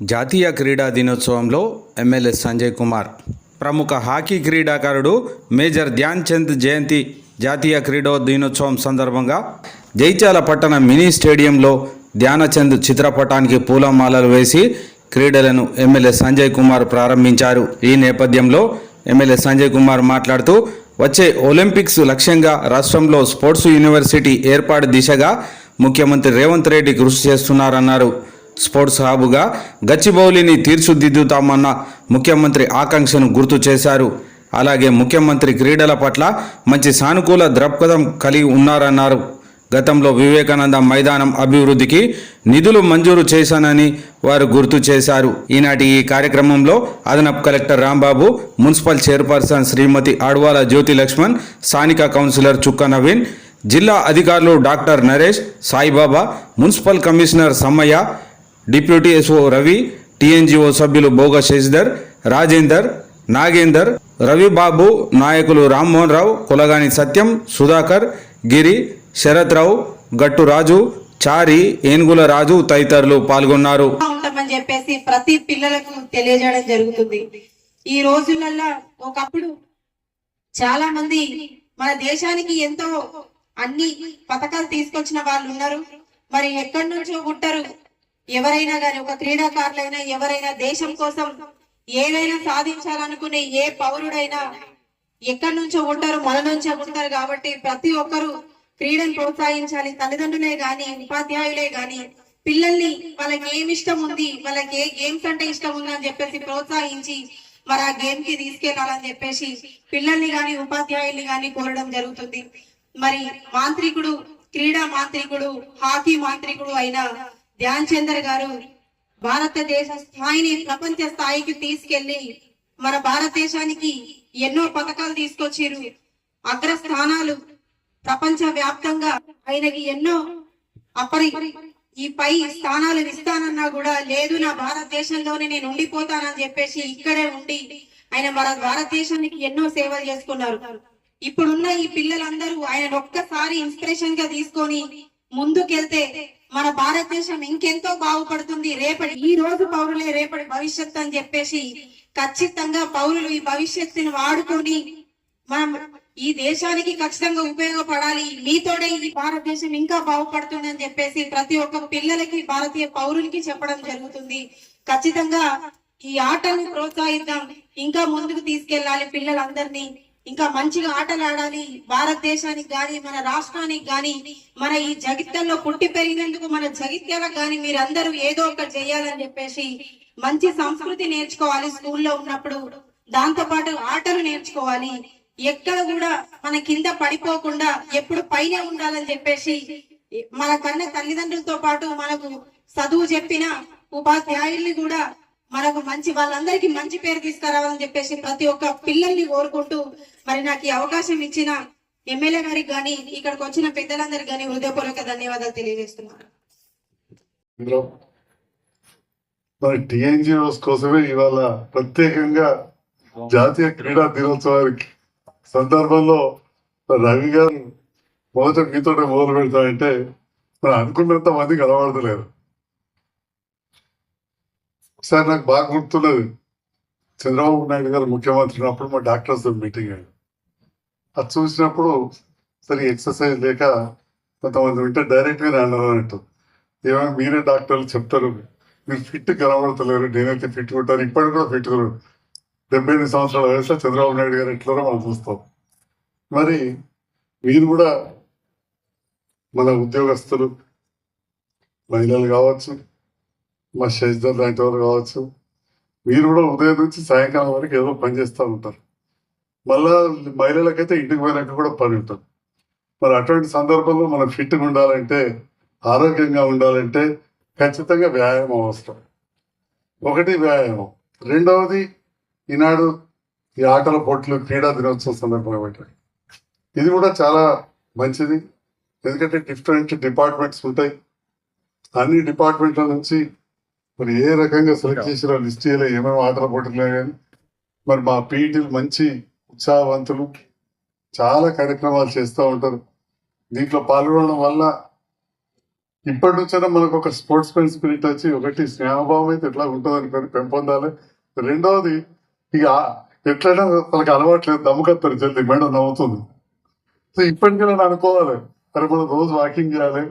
జాతీయ క్రీడా దినోత్సవంలో ఎమ్మెల్యే సంజయ్ కుమార్ ప్రముఖ హాకీ క్రీడాకారుడు మేజర్ ధ్యాన్ చంద్ జయంతి జాతీయ క్రీడా దినోత్సవం సందర్భంగా జైత్యాల పట్టణ మినీ స్టేడియంలో ధ్యానచంద్ చిత్రపటానికి పూలమాలలు వేసి క్రీడలను ఎమ్మెల్యే సంజయ్ కుమార్ ప్రారంభించారు. ఈ నేపథ్యంలో ఎమ్మెల్యే సంజయ్ కుమార్ మాట్లాడుతూ వచ్చే ఒలింపిక్స్ లక్ష్యంగా రాష్ట్రంలో స్పోర్ట్స్ యూనివర్సిటీ ఏర్పాటు దిశగా ముఖ్యమంత్రి రేవంత్ రెడ్డి కృషి చేస్తున్నారన్నారు. స్పోర్ట్స్ హబ్గా గచ్చిబౌలిని తీర్చిదిద్దుతామన్న ముఖ్యమంత్రి ఆకాంక్షను గుర్తు చేశారు. అలాగే ముఖ్యమంత్రి క్రీడల పట్ల మంచి సానుకూల దృక్పథం కలిగి ఉన్నారన్నారు. గతంలో వివేకానంద మైదానం అభివృద్ధికి నిధులు మంజూరు చేశానని వారు గుర్తు చేశారు. ఈనాటి ఈ కార్యక్రమంలో అదనపు collector Rambabu municipal chairperson Shrimati Advala Jyothi Laxman స్థానిక కౌన్సిలర్ చుక్క నవీన్ జిల్లా అధికారులు doctor Naresh Saibaba municipal commissioner Sammaiah deputy SO Ravi TNGO సభ్యులు భోగ శశిధర్ రాజేందర్ నాగేందర్ రవిబాబు నాయకులు రామ్మోహన్ రావు కులగాని సత్యం సుధాకర్ గిరి శరత్ రావు గట్టు రాజు చారి ఏనుగుల రాజు తదితరులు పాల్గొన్నారు. ఉంటామని చెప్పేసి ప్రతి పిల్లలకు తెలియజేయడం జరుగుతుంది. ఈ రోజులలో ఒకప్పుడు చాలా మంది మన దేశానికి ఎంతో అన్ని పథకాలు తీసుకొచ్చిన వాళ్ళు ఉన్నారు. మరి ఎక్కడి నుంచో పుట్టరు ఎవరైనా గాని ఒక క్రీడాకారులైనా ఎవరైనా దేశం కోసం ఏదైనా సాధించాలనుకునే ఏ పౌరుడైనా ఎక్కడి నుంచో ఉంటారు మన నుంచే ఉంటారు కాబట్టి ప్రతి ఒక్కరు క్రీడను ప్రోత్సహించాలి. తల్లిదండ్రులే గాని ఉపాధ్యాయులే గాని పిల్లల్ని వాళ్ళకి ఏమి ఇష్టం ఉంది వాళ్ళకి ఏ గేమ్స్ అంటే ఇష్టం ఉంది అని చెప్పేసి ప్రోత్సహించి మరి ఆ గేమ్కి తీసుకెళ్ళాలని చెప్పేసి పిల్లల్ని గాని ఉపాధ్యాయుల్ని గాని కోరడం జరుగుతుంది. మరి మాంత్రికుడు క్రీడా మాంత్రికుడు హాకీ మాంత్రికుడు అయిన ధ్యాన్ చందర్ గారు భారతదేశ స్థాయిని ప్రపంచ స్థాయికి తీసుకెళ్ళి మన భారతదేశానికి ఎన్నో పథకాలు తీసుకొచ్చిరు. అగ్రస్థానాలు ప్రపంచ వ్యాప్తంగా ఆయనకి ఎన్నో అప్పటి ఈ పై స్థానాలు ఇస్తానన్నా కూడా లేదు నా భారతదేశంలోనే నేను ఉండిపోతానని చెప్పేసి ఇక్కడే ఉండి ఆయన మన భారతదేశానికి ఎన్నో సేవలు చేసుకున్నారు. ఇప్పుడున్న ఈ పిల్లలందరూ ఆయన ఒక్కసారి ఇన్స్పిరేషన్గా తీసుకొని ముందుకెళ్తే మన భారతదేశం ఇంకెంతో బాగుపడుతుంది. రేపటి ఈ రోజు పౌరులే రేపటి భవిష్యత్తు అని చెప్పేసి ఖచ్చితంగా పౌరులు ఈ భవిష్యత్తుని వాడుకొని మనం ఈ దేశానికి ఖచ్చితంగా ఉపయోగపడాలి. మీతోడే ఈ భారతదేశం ఇంకా బాగుపడుతుంది అని చెప్పేసి ప్రతి ఒక్క పిల్లలకి భారతీయ పౌరులకి చెప్పడం జరుగుతుంది. ఖచ్చితంగా ఈ ఆటను ప్రోత్సహిద్దాం. ఇంకా ముందుకు తీసుకెళ్ళాలి పిల్లలందరినీ. ఇంకా మంచిగా ఆటలు ఆడాలి. భారతదేశానికి కానీ మన రాష్ట్రానికి కానీ మన ఈ జగిత్యాల్లో పుట్టి పెరిగినందుకు మన జగిత్యాలకు కానీ మీరందరూ ఏదో ఒకటి చేయాలని చెప్పేసి మంచి సంస్కృతి నేర్చుకోవాలి స్కూల్లో ఉన్నప్పుడు. దాంతో పాటు ఆటలు నేర్చుకోవాలి. ఎక్కడ కూడా మన కింద పడిపోకుండా ఎప్పుడు పైన ఉండాలని చెప్పేసి మన కన్న తల్లిదండ్రులతో పాటు మనకు చదువు చెప్పిన ఉపాధ్యాయుల్ని కూడా మనకు మంచి వాళ్ళందరికీ మంచి పేరు తీసుకురావాలని చెప్పేసి ప్రతి ఒక్క పిల్లల్ని కోరుకుంటూ మరి నాకు ఈ అవకాశం ఇచ్చిన ఎమ్మెల్యే గారికి కానీ ఇక్కడికి వచ్చిన పెద్దలందరికీ కానీ హృదయపూర్వక ధన్యవాదాలు తెలియజేస్తున్నాను. మరి టిఎన్జిఓస్ కోసమే ఇవాళ ప్రత్యేకంగా జాతీయ క్రీడా దినోత్సవానికి సందర్భంలో రవి గారు మొదట మీతో మొదలు పెడతామంటే మరి అనుకున్నంత మంది కనబడతలేరు ఒకసారి నాకు బాగా గుర్తున్నది. చంద్రబాబు నాయుడు గారు ముఖ్యమంత్రి ఉన్నప్పుడు మా డాక్టర్స్ మీటింగ్ అది చూసినప్పుడు సరే ఎక్సర్సైజ్ లేక కొంతమంది వింటే డైరెక్ట్గా అన్నారు అన్నట్టు. ఏమైనా మీరే డాక్టర్లు చెప్తారు. మీరు ఫిట్ కనబడతలేరు. నేనైతే ఫిట్ ఉంటాను. ఇప్పటికి కూడా ఫిట్ కూడా డెబ్బై ఎనిమిది సంవత్సరాల వయసులో చంద్రబాబు నాయుడు గారు ఎట్లారో మనం చూస్తాం. మరి మీరు కూడా మన ఉద్యోగస్తులు మహిళలు కావచ్చు మా శశిధర్ లాంటి వారు కావచ్చు. మీరు కూడా ఉదయం నుంచి సాయంకాలం వరకు ఏదో పని చేస్తూ ఉంటారు. మళ్ళా మహిళలకైతే ఇంటికి పోయినాక కూడా పని ఉంటుంది. మరి అటువంటి సందర్భంలో మనం ఫిట్గా ఉండాలంటే ఆరోగ్యంగా ఉండాలంటే ఖచ్చితంగా వ్యాయామం అవసరం. ఒకటి వ్యాయామం. రెండవది ఈనాడు ఈ ఆటల పోటీలు క్రీడా దినోత్సవం సందర్భంగా పెట్టారు ఇది కూడా చాలా మంచిది. ఎందుకంటే డిఫరెంట్ డిపార్ట్మెంట్స్ ఉంటాయి. అన్ని డిపార్ట్మెంట్ల నుంచి మరి ఏ రకంగా సెలెక్ట్ చేసిన లిస్ట్ చేయలే ఏమేమి ఆటల పోటీలు కానీ మరి మా పీఈటీలు మంచి ఉత్సాహవంతులు చాలా కార్యక్రమాలు చేస్తూ ఉంటారు. దీంట్లో పాల్గొనడం వల్ల ఇప్పటి నుంచైనా మనకు ఒక స్పోర్ట్స్ మెన్ స్పిరిట్ వచ్చి ఒకటి స్నేహభావం అయితే ఎట్లా ఉంటుంది అనుకొని పెంపొందాలి. రెండవది ఇక ఎట్లయినా మనకు అలవాట్లేదు దమ్ముకత్తారు జల్దీ మేడం నవ్వుతుంది. సో ఇప్పటికైనా నేను అనుకోవాలి అరే మనం రోజు వాకింగ్ చేయాలి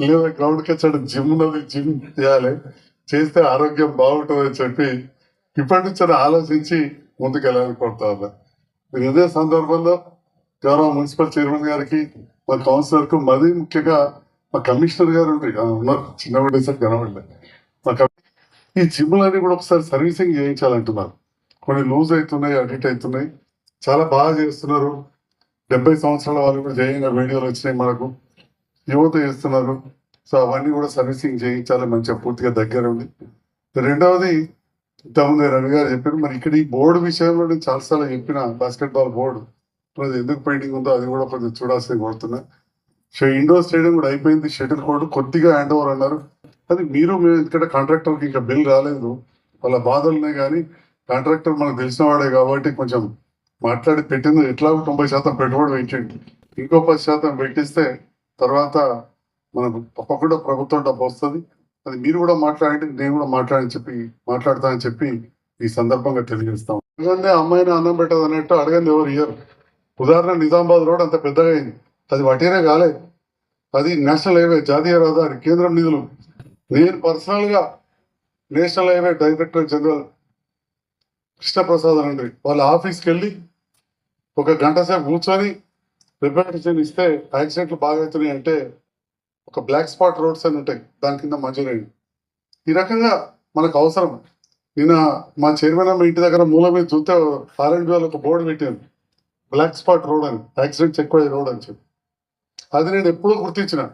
లేదా గ్రౌండ్కి వచ్చాడు జిమ్ ఉన్నది జిమ్ చేయాలి. చేస్తే ఆరోగ్యం బాగుంటుంది అని చెప్పి ఇప్పటి నుంచి ఆలోచించి ముందుకెళ్ళాలని కోరుతా ఉన్నా. మీరు ఇదే సందర్భంలో గౌరవ మున్సిపల్ చైర్మన్ గారికి మా కౌన్సిలర్కు మరీ ముఖ్యంగా మా కమిషనర్ గారు ఉన్నారు. చిన్నవాడి సార్ కనబడలే మా ఈ జిమ్లన్నీ కూడా ఒకసారి సర్వీసింగ్ చేయించాలంటున్నారు. కొన్ని లూజ్ అవుతున్నాయి అడిట్ అవుతున్నాయి. చాలా బాగా చేస్తున్నారు. డెబ్బై సంవత్సరాల వాళ్ళు కూడా చేయంగా వీడియోలు వచ్చినాయి మనకు. యువత చేస్తున్నారు. సో అవన్నీ కూడా సర్వీసింగ్ చేయించాలి మంచిగా పూర్తిగా దగ్గర ఉంది రెండవది ఇంతకుముందు రవి గారు చెప్పారు మరి ఇక్కడ ఈ బోర్డు విషయంలో నేను చాలాసార్లు చెప్పిన బాస్కెట్బాల్ బోర్డు అది ఎందుకు పెయింటింగ్ ఉందో అది కూడా కొంచెం చూడాల్సింది కోరుతున్నా. సో ఇండోర్ స్టేడియం కూడా అయిపోయింది షటిల్ కోర్టు కొద్దిగా హ్యాండ్ ఓవర్ అన్నారు. అది మీరు మేము ఎందుకంటే కాంట్రాక్టర్కి ఇంకా బిల్ రాలేదు వాళ్ళ బాధలున్నాయి కానీ కాంట్రాక్టర్ మనకు తెలిసిన వాడే కాబట్టి కొంచెం మాట్లాడి పెట్టింది. ఎట్లా తొంభై శాతం పెట్టుబడి పెట్టండి. ఇంకో పది శాతం పెట్టిస్తే తర్వాత మనకు తప్పకుండా ప్రభుత్వం డబ్బు వస్తుంది. అది మీరు కూడా మాట్లాడండి నేను కూడా మాట్లాడని చెప్పి మాట్లాడతానని చెప్పి ఈ సందర్భంగా తెలియజేస్తాం అడగండి అమ్మాయిని అన్నం పెట్టదు అన్నట్టు అడగండి ఎవరు ఇయ్యరు. ఉదాహరణ నిజామాబాద్ రోడ్ అంత పెద్దగా అయింది. అది వటీనే కాలేదు అది నేషనల్ హైవే జాతీయ రహదారి కేంద్రం నిధులు. నేను పర్సనల్గా national highway director general Krishnaprasad అండి వాళ్ళ ఆఫీస్కి వెళ్ళి ఒక గంట సేపు కూర్చొని రిప్రజెంటేషన్ ఇస్తే యాక్సిడెంట్లు బాగా అవుతున్నాయి అంటే ఒక బ్లాక్ స్పాట్ రోడ్స్ అని ఉంటాయి. దాని కింద మంజూరైంది ఈ రకంగా మనకు అవసరం. నిన్న మా చైర్మన్ అమ్మ ఇంటి దగ్గర మూల మీద చూస్తే ఆర్ అండ్ ఒక బోర్డు పెట్టాను బ్లాక్ స్పాట్ రోడ్ అని యాక్సిడెంట్స్ ఎక్కువ రోడ్ అని చెప్పి. అది నేను ఎప్పుడూ గుర్తించిన.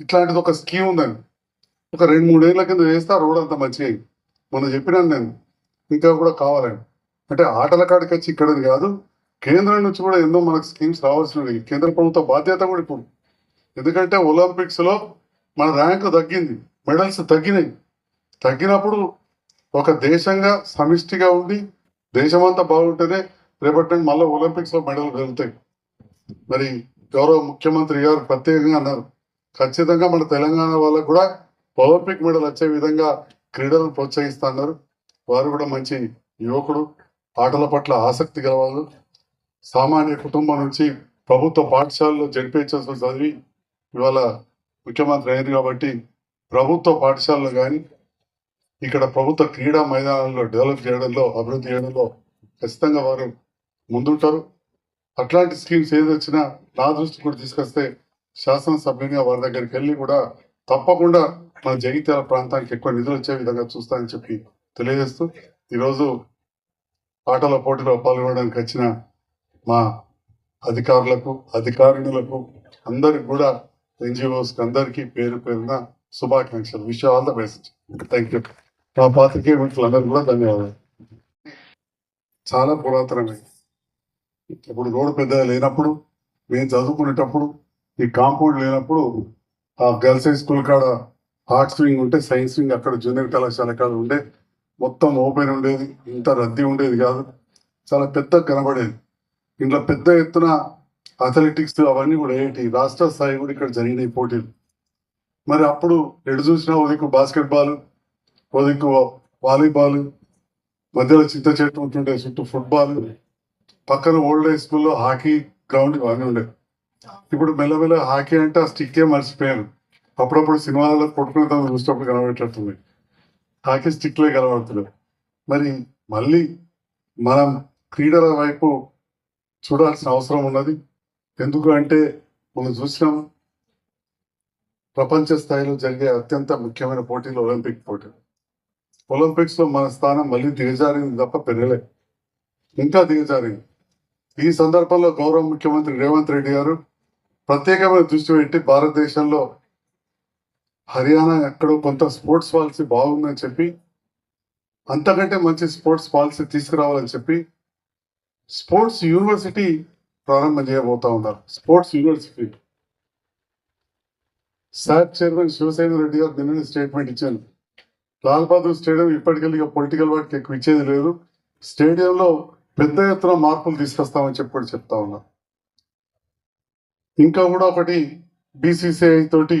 ఇట్లాంటిది ఒక స్కీమ్ ఉందని. ఒక రెండు మూడేళ్ళ కింద వేస్తే ఆ రోడ్ అంత మంచిగా మొన్న చెప్పినాను నేను. ఇంకా కూడా కావాలని. అంటే ఆటల కాడికి వచ్చి ఇక్కడ కాదు. కేంద్రం నుంచి కూడా ఎన్నో మనకు స్కీమ్స్ రావాల్సినవి. కేంద్ర ప్రభుత్వ బాధ్యత కూడా ఇప్పుడు ఎందుకంటే ఒలింపిక్స్లో మన ర్యాంకు తగ్గింది మెడల్స్ తగ్గినాయి. తగ్గినప్పుడు ఒక దేశంగా సమిష్టిగా ఉండి దేశమంతా బాగుంటేనే రేపటి నుండి మళ్ళీ ఒలింపిక్స్లో మెడల్ వెళ్తాయి. మరి గౌరవ ముఖ్యమంత్రి గారు ప్రత్యేకంగా అన్నారు. ఖచ్చితంగా మన తెలంగాణ వాళ్ళకు కూడా ఒలింపిక్ మెడల్ వచ్చే విధంగా క్రీడలను ప్రోత్సహిస్తున్నారు వారు కూడా మంచి యువకుడు ఆటల పట్ల ఆసక్తి గలవాళ్ళు. సామాన్య కుటుంబం నుంచి ప్రభుత్వ పాఠశాలలో జడిపించాల్సి చదివి ఇవాళ ముఖ్యమంత్రి అయ్యారు కాబట్టి ప్రభుత్వ పాఠశాలలు కానీ ఇక్కడ ప్రభుత్వ క్రీడా మైదానాల్లో డెవలప్ చేయడంలో అభివృద్ధి చేయడంలో ఖచ్చితంగా వారు ముందుంటారు. అట్లాంటి స్కీమ్స్ ఏది వచ్చినా నా దృష్టి కూడా తీసుకొస్తే శాసనసభ్యునిగా వారి దగ్గరికి వెళ్ళి కూడా తప్పకుండా మన జగిత్యాల ప్రాంతానికి ఎక్కువ నిధులు వచ్చే విధంగా చూస్తానని చెప్పి తెలియజేస్తూ ఈరోజు ఆటల పోటీలో పాల్గొనడానికి వచ్చిన మా అధికారులకు అధికారిణులకు అందరికి కూడా ఎన్జిఓస్కి అందరికీ పేరు పేరున శుభాకాంక్షలు wish all the best. Thank you మా పాత్రికేయ మిత్రులందరూ కూడా ధన్యవాదాలు. చాలా పురాతనమే. ఇప్పుడు రోడ్డు పెద్దగా లేనప్పుడు మేము చదువుకునేటప్పుడు ఈ కాంపౌండ్ లేనప్పుడు ఆ గర్ల్స్ హై స్కూల్ కాడ ఆర్ట్స్ వింగ్ ఉంటే సైన్స్ వింగ్ అక్కడ జూనియర్ కళాశాల కాడ ఉండే మొత్తం ఓపెన్ ఉండేది ఇంత రద్దీ ఉండేది కాదు. చాలా పెద్ద కనబడేది. ఇంట్లో పెద్ద ఎత్తున అథ్లెటిక్స్ అవన్నీ కూడా ఏంటి? రాష్ట్ర స్థాయి కూడా ఇక్కడ జరిగినాయి పోటీలు. మరి అప్పుడు ఎటు చూసినా ఓ దిక్కు బాస్కెట్ ఓ దిక్కు వాలీబాల్ మధ్యలో చింత చెట్టు ఉంటుండే చుట్టూ ఫుట్బాల్ పక్కన ఓల్డ్ హై స్కూల్లో హాకీ గ్రౌండ్ ఇవన్నీ ఉండే. ఇప్పుడు మెల్లమెల్ల హాకీ అంటే ఆ స్టిక్కే మర్చిపోయాను. అప్పుడప్పుడు సినిమాలలో కొట్టుకునే తను చూసినప్పుడు కనబడేటట్టుంది. హాకీ స్టిక్లే కనబడుతున్నాయి. మరి మళ్ళీ మనం క్రీడల వైపు చూడాల్సిన అవసరం ఉన్నది. ఎందుకు అంటే మనం చూసినాం ప్రపంచ స్థాయిలో జరిగే అత్యంత ముఖ్యమైన పోటీలు ఒలింపిక్ పోటీలు ఒలింపిక్స్లో మన స్థానం మళ్ళీ దిగజారింది తప్ప పెరగలే. ఇంకా దిగజారింది. ఈ సందర్భంలో గౌరవ ముఖ్యమంత్రి రేవంత్ రెడ్డి గారు ప్రత్యేకమైన దృష్టి పెట్టి భారతదేశంలో హర్యానా ఎక్కడో కొంత స్పోర్ట్స్ పాలసీ బాగుందని చెప్పి అంతకంటే మంచి స్పోర్ట్స్ పాలసీ తీసుకురావాలని చెప్పి స్పోర్ట్స్ యూనివర్సిటీ ప్రారంభం చేయబోతా ఉన్నారు. Sports university SAT chairman Shivasena Reddy garu నిన్న స్టేట్మెంట్ ఇచ్చాను లాల్ బహదూర్ స్టేడియం ఇప్పటికెళ్ళి పొలిటికల్ వాటికి ఎక్కువ ఇచ్చేది లేదు. స్టేడియంలో పెద్ద ఎత్తున మార్పులు తీసుకొస్తామని చెప్పి కూడా చెప్తా ఉన్నా ఇంకా కూడా ఒకటి బీసీసీఐ తోటి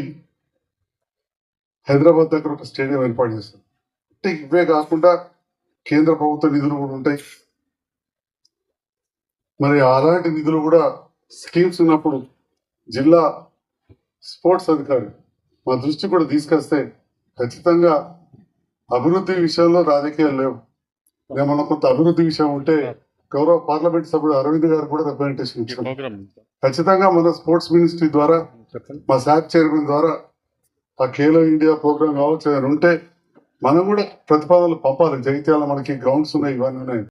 హైదరాబాద్ దగ్గర ఒక స్టేడియం ఏర్పాటు చేస్తుంది అంటే ఇవే కాకుండా కేంద్ర ప్రభుత్వ నిధులు కూడా ఉంటాయి. మరి అలాంటి నిధులు కూడా స్కీమ్స్ ఉన్నప్పుడు జిల్లా స్పోర్ట్స్ అధికారి మా దృష్టి కూడా తీసుకొస్తే ఖచ్చితంగా అభివృద్ధి విషయంలో రాజకీయాలు లేవు. ఏమన్నా కొంత అభివృద్ధి విషయం ఉంటే గౌరవ పార్లమెంట్ సభ్యుడు అరవింద్ గారు కూడా రిప్రజెంటేషన్ ఇచ్చారు. ఖచ్చితంగా మన స్పోర్ట్స్ మినిస్ట్రీ ద్వారా మా శాఖ చైర్మన్ ద్వారా ఆ ఖేలో ఇండియా ప్రోగ్రామ్ కావచ్చు ఉంటే మనం కూడా ప్రతిపాదనలు పంపాలి. జగిత్యాల మనకి గ్రౌండ్స్ ఉన్నాయి ఇవన్నీ ఉన్నాయి.